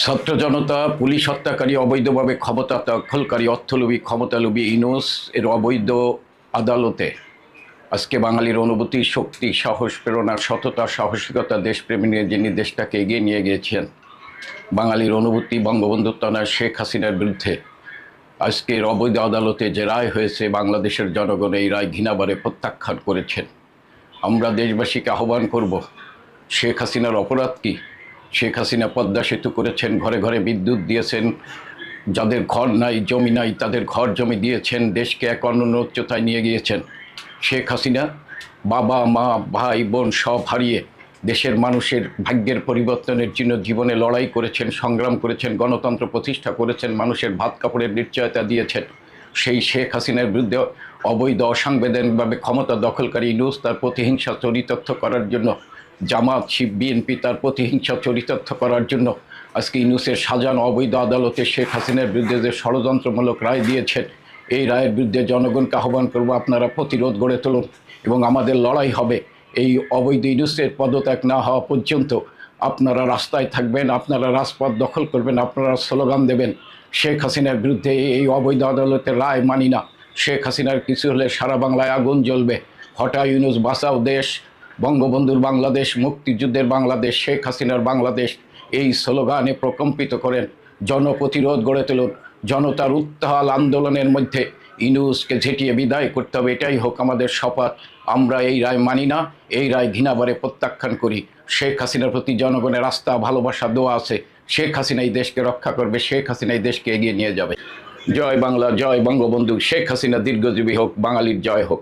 ছাত্র জনতা, পুলিশ হত্যাকারী, অবৈধভাবে ক্ষমতা দখলকারী, অর্থলোভী, ক্ষমতালোভী ইনোস এর অবৈধ আদালতে। আজকে বাঙালির অনুভূতি, শক্তি, সাহস, প্রেরণা, সততা, সাহসিকতা, দেশপ্রেমী নিয়ে যিনি দেশটাকে এগিয়ে নিয়ে গিয়েছেন বাঙালির অনুভূতি বঙ্গবন্ধু তনয় শেখ হাসিনার বিরুদ্ধে। আজকের অবৈধ আদালতে যে রায় হয়েছে, বাংলাদেশের জনগণ এই রায় ঘৃণাবারে প্রত্যাখ্যান করেছেন। আমরা দেশবাসীকে আহ্বান করব, শেখ হাসিনার অপরাধ কী? শেখ হাসিনা পদ্মা সেতু করেছেন, ঘরে ঘরে বিদ্যুৎ দিয়েছেন, যাদের ঘর নাই, জমি নাই, তাদের ঘর জমি দিয়েছেন, দেশকে এক অনন্য উচ্চতায় নিয়ে গিয়েছেন। শেখ হাসিনা বাবা, মা, ভাই, বোন সব হারিয়ে দেশের মানুষের ভাগ্যের পরিবর্তনের জন্য জীবনে লড়াই করেছেন, সংগ্রাম করেছেন, গণতন্ত্র প্রতিষ্ঠা করেছেন, মানুষের ভাত কাপড়ের নিশ্চয়তা দিয়েছেন। সেই শেখ হাসিনার বিরুদ্ধে অবৈধ, অসাংবিধানিকভাবে ক্ষমতা দখলকারী ইনুস তার প্রতিহিংসা, চরিতার্থ করার জন্য জামাত, শিব, বিএনপি তার প্রতিহিংসা চরিতার্থ করার জন্য আজকে ইনুসের সাজানো অবৈধ আদালতে শেখ হাসিনার বিরুদ্ধে যে ষড়যন্ত্রমূলক রায় দিয়েছেন, এই রায়ের বিরুদ্ধে জনগণকে আহ্বান করব আপনারা প্রতিরোধ গড়ে তুলুন এবং আমাদের লড়াই হবে। এই অবৈধ ইনুসের পদত্যাগ না হওয়া পর্যন্ত আপনারা রাস্তায় থাকবেন, আপনারা রাজপথ দখল করবেন, আপনারা স্লোগান দেবেন, শেখ হাসিনার বিরুদ্ধে এই অবৈধ আদালতের রায় মানি না। শেখ হাসিনার কিছু হলে সারা বাংলায় আগুন জ্বলবে। হঠা ইউনুস বাঁচাও দেশ বঙ্গবন্ধুর বাংলাদেশ, মুক্তিযুদ্ধের বাংলাদেশ, শেখ হাসিনার বাংলাদেশ, এই স্লোগানে প্রকম্পিত করেন, জনপ্রতিরোধ গড়ে তুলুন, জনতার উত্তাল আন্দোলনের মধ্যে ইনুসকে ঝেঁটিয়ে বিদায় করতে হবে, এটাই হোক আমাদের শপথ, আমরা এই রায় মানি না, এই রায় ঘৃণাবারে প্রত্যাখ্যান করি, শেখ হাসিনার প্রতি জনগণের আস্থা, ভালোবাসা, দোয়া আছে, শেখ হাসিনা এই দেশকে রক্ষা করবে, শেখ হাসিনা এই দেশকে এগিয়ে নিয়ে যাবে। জয় বাংলা, জয় বঙ্গবন্ধু, শেখ হাসিনা দীর্ঘজীবী হোক, বাঙালির জয় হোক।